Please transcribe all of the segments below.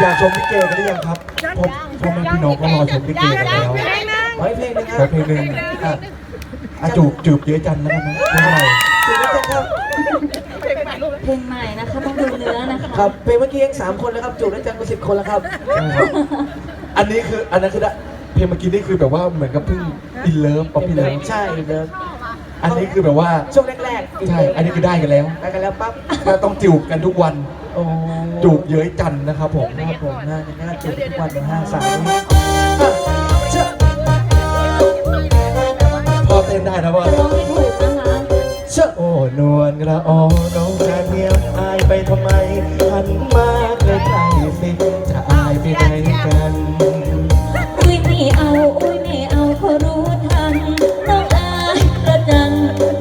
อยากชมลิเกกันหรือยังครับพ่อพ่อแม่พี่น้องก็รอชมลิเกกันแล้วขอให้เพลงนึงครับเพลงหนึ่งอะอะจูบจูบเยอะจันแล้วกันนะไม่เป็นไรจุดนี้ครับเพลงใหม่นะคะต้องดูเนื้อนะคะครับเพลงเมื่อกี้ยังสามคนแล้วครับจูบได้จังกว่าสิบคนแล้วครับ อันนี้คืออันนั้นคือเพลงเมื่อกี้นี่คือแบบว่าเหมือนกับเพิ่งอินเลิฟป๊อปปี้เลิฟใช่เดิมอันนี้คือแบบว่าช่วงแรกๆใช่ อันนี้คือได้กันแล้วได้กันแล้วปั๊บก็ต้องจูบกันทุกวัน โอ้ จูบเย้ยจันนะครับผมครับผมหนะนี่ก็จูบทุกวันในห้าสายพอเต้นได้นะว่าร้องไม่ถูกนะคะเชโอ้นวลกระออน้องจะเนียมอายไปทำไมหันมาใกล้ๆสิจะอายไปไหนกันอุ้ยไม่เอาอุ้ยไม่เอาเพราะรู้ทันต้องอายประจัน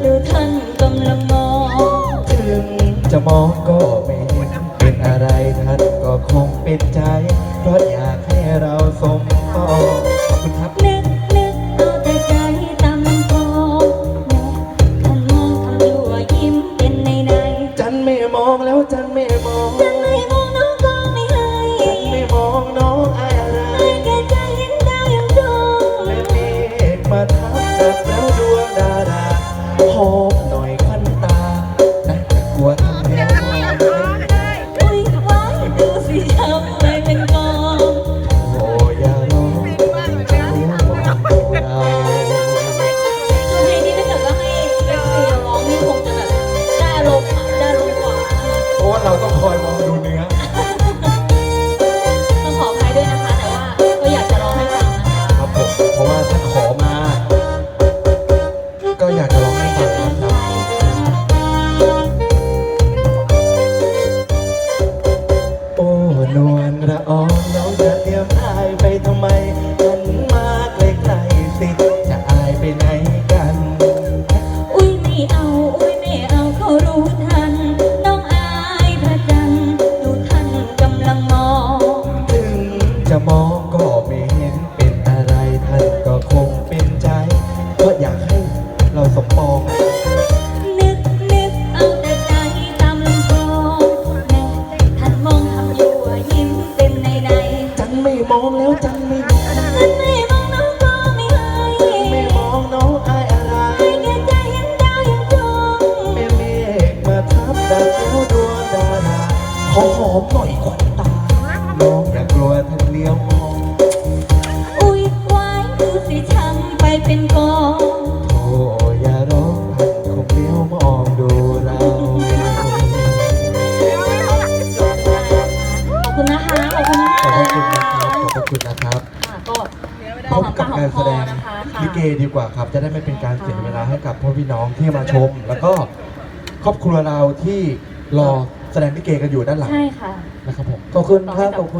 ดูท่านกำลังมองถึงจะมองก็ไม่ คงเป็นใจ เพราะอยากให้เราสมปองขอบคุณครับ นึกนึกเอาแต่ใจตามลำคอแม่ท่านมองทำยั่วยิ้มเป็นในในจันไม่มองแล้วจันไม่มอง จันไม่ เอาอุ้ยไม่เอาเขารู้ทัน น้องอายพระจันทร์ดูท่านกำลังมอง ถึงจะมองก็ไม่เห็นเป็นอะไรท่านก็คงเป็นใจ ก็อยากให้เราสมปอง นึกนึกเอาแต่ใจตามลำคอแม่ท่านมองทำยั่วยิ้มเต็มในในจันไม่มองแล้วจันไม่มอง ท่านไม่ อหอมหน่อยขวัญตาน้องอย่ากลัวท่านเลี้ยวมองอุ้ยไว้ดูสิช้ำไปเป็นกองโอ้อย่าร้องท่านคงเลี้ยวมองดูเรา ขอบคุณนะคะ ขอบคุณนะขคะอบพระคุณนะครับขอบพระคุณนะครับค่ะก็พบกับการแสดงนะคะค่ะ ลิเกดีกว่าครับ จะได้ไม่เป็นการเสียเวลาให้กับพ่อพี่น้องที่มาชม แล้วก็ครอบครัวเราที่รอ แสดงลิเกกันอยู่ด้านหลังใช่ค่ะ นะครับผม ขอบคุณครับขอบคุณ